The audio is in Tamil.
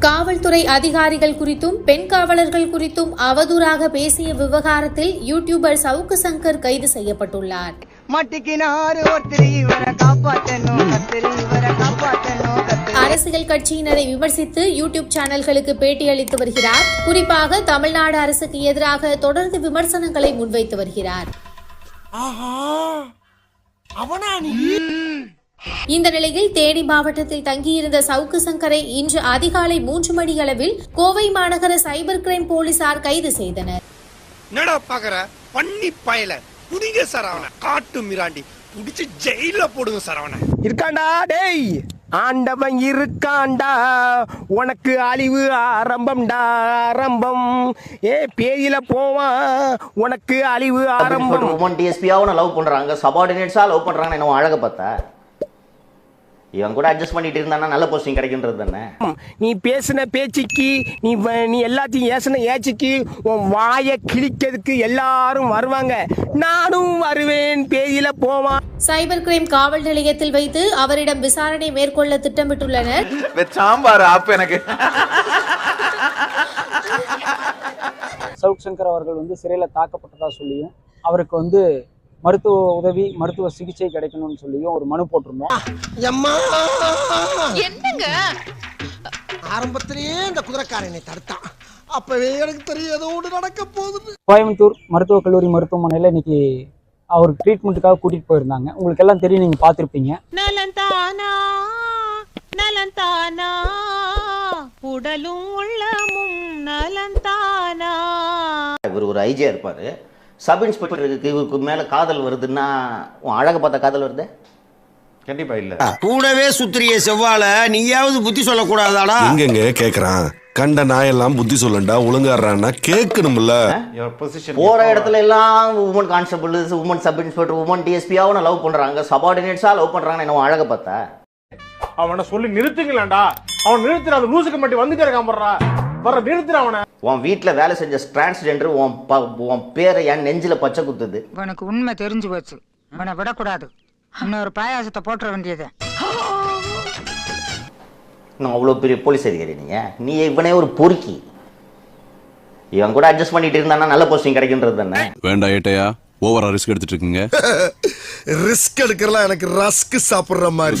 காவல்துறை அதிகாரிகள் குறித்தும் பெண் காவலர்கள் குறித்தும் அவதூறாக பேசிய விவகாரத்தில் யூடியூபர் சவுக்கு சங்கர் கைது செய்யப்பட்டுள்ளார். அரசியல் கட்சியினரை விமர்சித்து யூடியூப் சேனல்களுக்கு பேட்டியளித்து வருகிறார். குறிப்பாக தமிழ்நாடு அரசுக்கு எதிராக தொடர்ந்து விமர்சனங்களை முன்வைத்து வருகிறார். ஆஹா அவனா நீ? இந்த நிலையில் தேனி மாவட்டத்தில் தங்கியிருந்த சவுக்கு சங்கரை இன்று அதிகாலை மூன்று மணி அளவில் கோவை மாநகர சைபர் கிரைம் போலீசார் கைது செய்தனர். என்னடா பாக்குற? பண்ணி பயல. புடிங்க சார் அவனை. காட்டு மிராண்டி. புடிச்சு ஜெயில போடுங்க சார் அவனை. இருக்காண்டா டேய். ஆண்டவன் இருக்காண்டா. உனக்கு அழிவு ஆரம்பம்டா ஆரம்பம். ஏ பேயில போவான். உனக்கு அழிவு ஆரம்பம். உமன் டிஎஸ்பியாவும் லவ் பண்றாங்க. சபார்டினேட்ஸா லவ் பண்றாங்க என்ன அழக பார்த்தா. இவன் கூட அட்ஜஸ்ட் பண்ணிட்டு இருந்தானா நல்ல போஸ்டிங் கிடைக்கின்றது தானே. நீ பேசின பேச்சுக்கு நீ நீ எல்லாத்தையும் ஏசின ஏச்சுக்கு உன் வாயை கிழிக்கிறதுக்கு எல்லாரும் வருவாங்க. நானும் வருவேன் பேயில போவான் சைபர் கிரைம் காவல் நிலையத்தில் வைத்து அவரிடம் விசாரணை மேற்கொள்ள திட்டமிட்டுள்ளனர். சாம்பார் ஆப் எனக்கு. சவுக் சங்கர் அவர்கள் வந்து சிறையில் தாக்கப்பட்டதா சொல்லியும் அவருக்கு வந்து மருத்துவ உதவி மருத்துவ சிகிச்சை கிடைக்கணும்னு சொல்லியும் ஒரு மனு போட்டிருந்தோம். என்னங்க? ஆரம்பத்திலேயே இந்த குதிரைக்காரனை தடுத்தான். அப்பவே எனக்கு ஒன்று நடக்க போகுது கோயம்புத்தூர் மருத்துவக் கல்லூரி மருத்துவமனையில் இன்னைக்கு அவருக்கு ட்ரீட்மெண்ட்டுக்காக கூட்டிகிட்டு போயிருந்தாங்க. உங்களுக்கு எல்லாம் தெரியும் நீங்கள் பார்த்துருப்பீங்க. நலந்தானா நலந்தானா உடலும் உள்ளமும் நலந்தானா இவர் ஒரு ஐஜியா இருப்பாரு. சப் இன்ஸ்பெக்டருக்கு மேல காதல் வருதுன்னா உன் அழக பார்த்த காதல் வருது? கண்டிப்பா இல்ல. கூடவே சுத்திரிய செவ்வால நீயாவது புத்தி சொல்லக்கூடாதாடா? எங்கெங்க கேக்குறான். கண்ட நாயெல்லாம் புத்தி சொல்லண்டா ஒழுங்காடுறான்னா கேட்கணும்ல. போற இடத்துல எல்லாம் woman constable woman sub inspector woman டிஎஸ்பியாவும் love பண்றாங்க. சபார்டினேட்ஸா லவ் பண்றாங்க என்ன அழக பார்த்தா? அவனை சொல்லி நிறுத்துங்களேன்டா. அவன் நிறுத்துற அந்த லூசுக்கு மட்டும் வந்துட்டே இருக்கான் போடுறா. வர நிறுத்துற அவனை. உன் வீட்டில் வேலை செஞ்ச டிரான்ஸ்ஜெண்டர் உன் ப- உன் பேரை என் நெஞ்சில பச்சை குத்துது. உனக்கு உண்மை தெரிஞ்சு போச்சு. உன்னை விடக்கூடாது. இன்னொரு பாயாசத்தை போட்டுற வேண்டியது. நான் அவ்வளோ பெரிய போலீஸ் அதிகாரி நீங்க. நீ இவனே ஒரு பொறுக்கி. இவன் கூட அட்ஜஸ்ட் பண்ணிட்டு இருந்தானா நல்ல போஸ்டிங் கிடைக்கின்றது தானே. வேண்டாம் ஏட்டையா ஓவரா ரிஸ்க் எடுத்துட்டு இருக்கீங்க. ரிஸ்க் எடுக்கிறலாம் எனக்கு ரஸ்க் சாப்பிடுற மாதிரி.